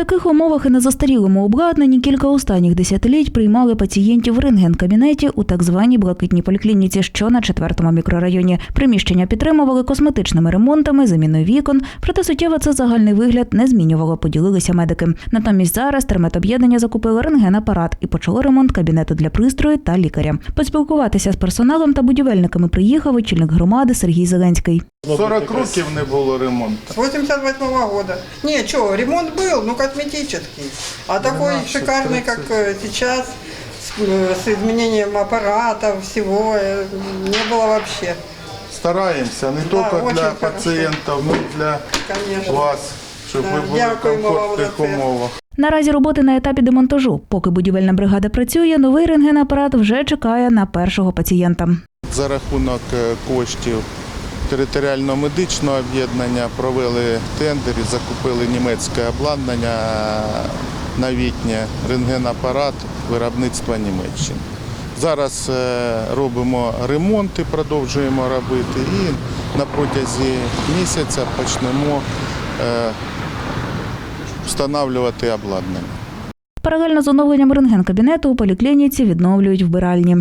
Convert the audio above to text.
таких умовах і на застарілому обладнанні кілька останніх десятиліть приймали пацієнтів в рентген-кабінеті у так званій блакитній поліклініці, що на четвертому мікрорайоні. Приміщення підтримували косметичними ремонтами, заміною вікон. Проте суттєво це загальний вигляд не змінювало, поділилися медики. Натомість зараз терметоб'єднання закупили рентген-апарат і почало ремонт кабінету для пристрою та лікаря. Поспілкуватися з персоналом та будівельниками приїхав очільник громади Сергій Зеленський. 40 років не було ремонту. С 88 года. Не, что, ремонт был, ну косметический. А такой 12, шикарный, как э, сейчас, с, э, с изменением аппарата, всего, э, не было вообще. Стараємося не Да, тільки очень для хорошо. пацієнтів, ну і для Конечно. вас, щоб Да, ви були в дякуємо вам комфортних за це. умовах. Наразі роботи на етапі демонтажу. Поки будівельна бригада працює, новий рентген-апарат вже чекає на першого пацієнта. За рахунок е, коштів територіального медичного об'єднання провели тендер і закупили німецьке обладнання новітнє, рентгенапарат виробництва Німеччини. Зараз е, робимо ремонти, продовжуємо робити і на протязі місяця почнемо е, встановлювати обладнання. Паралельно з оновленням рентген-кабінету у поліклініці відновлюють вбиральні.